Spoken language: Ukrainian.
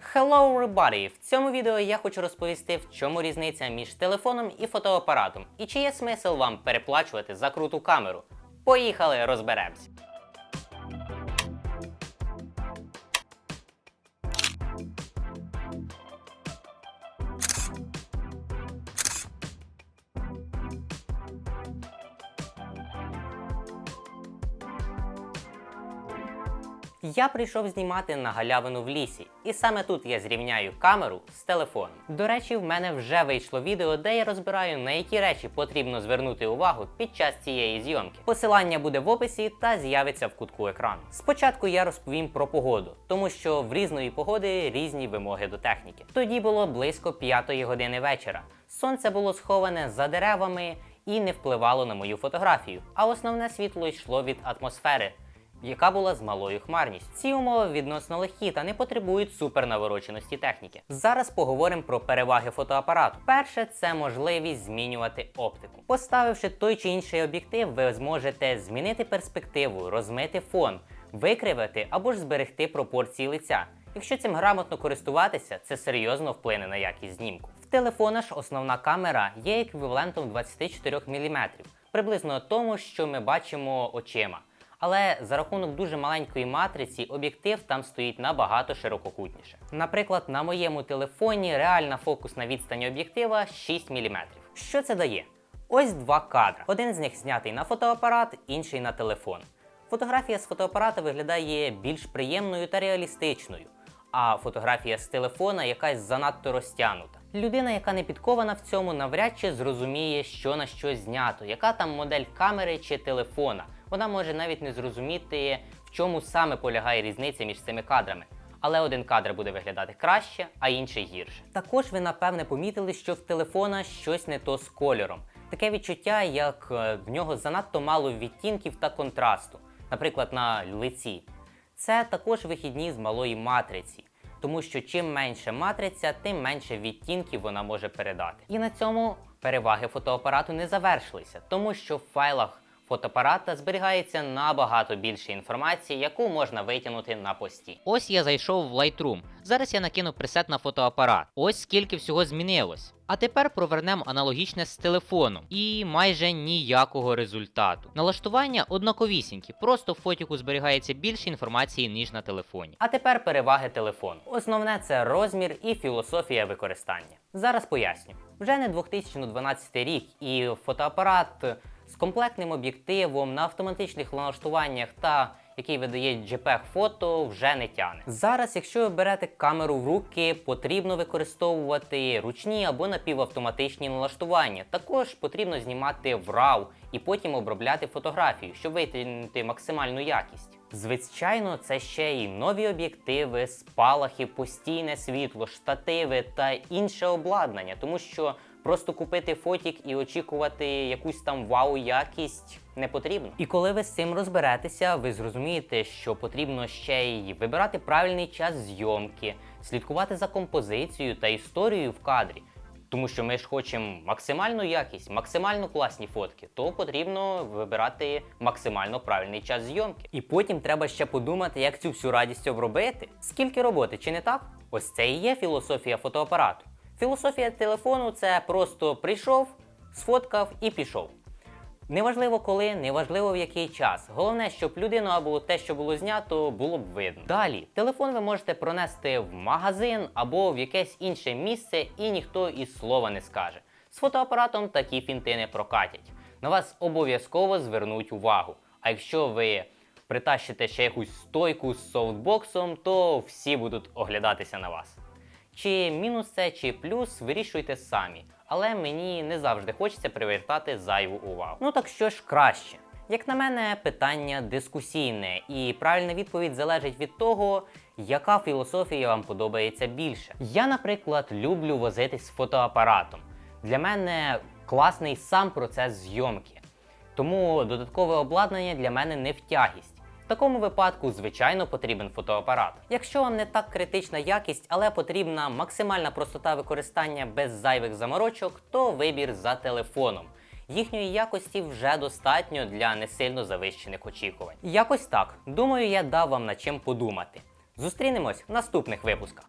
Hello everybody! В цьому відео я хочу розповісти, в чому різниця між телефоном і фотоапаратом, і чи є смисл вам переплачувати за круту камеру. Поїхали, розберемось. Я прийшов знімати на галявину в лісі, і саме тут я зрівняю камеру з телефоном. До речі, в мене вже вийшло відео, де я розбираю, на які речі потрібно звернути увагу під час цієї зйомки. Посилання буде в описі та з'явиться в кутку екрану. Спочатку я розповім про погоду, тому що в різної погоди різні вимоги до техніки. Тоді було близько 5 години вечора. Сонце було сховане за деревами і не впливало на мою фотографію, а основне світло йшло від атмосфери яка була з малою хмарністю. Ці умови відносно легкі та не потребують супернавороченості техніки. Зараз поговоримо про переваги фотоапарату. Перше, це можливість змінювати оптику. Поставивши той чи інший об'єктив, ви зможете змінити перспективу, розмити фон, викривити або ж зберегти пропорції лиця. Якщо цим грамотно користуватися, це серйозно вплине на якість знімку. В телефона ж основна камера є еквівалентом 24 мм, приблизно тому, що ми бачимо очима. Але за рахунок дуже маленької матриці об'єктив там стоїть набагато ширококутніше. Наприклад, на моєму телефоні реальна фокусна відстань об'єктива 6 мм. Що це дає? Ось два кадри. Один з них знятий на фотоапарат, інший на телефон. Фотографія з фотоапарата виглядає більш приємною та реалістичною, а фотографія з телефона якась занадто розтягнута. Людина, яка не підкована в цьому, навряд чи зрозуміє, що на що знято, яка там модель камери чи телефона. Вона може навіть не зрозуміти, в чому саме полягає різниця між цими кадрами. Але один кадр буде виглядати краще, а інший гірше. Також ви напевне помітили, що в телефона щось не то з кольором. Таке відчуття, як е, в нього занадто мало відтінків та контрасту, наприклад, на лиці. Це також вихідні з малої матриці, тому що чим менше матриця, тим менше відтінків вона може передати. І на цьому переваги фотоапарату не завершилися, тому що в файлах фотоапарата зберігається набагато більше інформації, яку можна витягнути на пості. Ось я зайшов в Lightroom. Зараз я накину пресет на фотоапарат. Ось скільки всього змінилось. А тепер провернемо аналогічне з телефоном і майже ніякого результату. Налаштування однаковісінькі, просто в фотіку зберігається більше інформації, ніж на телефоні. А тепер переваги телефону. Основне це розмір і філософія використання. Зараз поясню. Вже не 2012 рік, і фотоапарат комплектним об'єктивом на автоматичних налаштуваннях та який видає JPEG фото, вже не тяне. Зараз, якщо ви берете камеру в руки, потрібно використовувати ручні або напівавтоматичні налаштування. Також потрібно знімати в RAW і потім обробляти фотографію, щоб витягнути максимальну якість. Звичайно, це ще й нові об'єктиви, спалахи, постійне світло, штативи та інше обладнання, тому що Просто купити фотік і очікувати якусь там вау-якість не потрібно. І коли ви з цим розберетеся, ви зрозумієте, що потрібно ще й вибирати правильний час зйомки, слідкувати за композицією та історією в кадрі. Тому що ми ж хочемо максимальну якість, максимально класні фотки, то потрібно вибирати максимально правильний час зйомки. І потім треба ще подумати, як цю всю радість обробити. Скільки роботи, чи не так? Ось це і є філософія фотоапарату. Філософія телефону це просто прийшов, сфоткав і пішов. Неважливо коли, неважливо в який час. Головне, щоб людину або те, що було знято, було б видно. Далі, телефон ви можете пронести в магазин або в якесь інше місце, і ніхто і слова не скаже. З фотоапаратом такі фінти не прокатять. На вас обов'язково звернуть увагу. А якщо ви притащите ще якусь стойку з софтбоксом, то всі будуть оглядатися на вас. Чи мінус це, чи плюс, вирішуйте самі. Але мені не завжди хочеться привертати зайву увагу. Ну так що ж краще? Як на мене, питання дискусійне, і правильна відповідь залежить від того, яка філософія вам подобається більше. Я, наприклад, люблю возитись з фотоапаратом. Для мене класний сам процес зйомки. Тому додаткове обладнання для мене не втягість. В такому випадку, звичайно, потрібен фотоапарат. Якщо вам не так критична якість, але потрібна максимальна простота використання без зайвих заморочок, то вибір за телефоном. Їхньої якості вже достатньо для не сильно завищених очікувань. Якось так. Думаю, я дав вам над чим подумати. Зустрінемось в наступних випусках.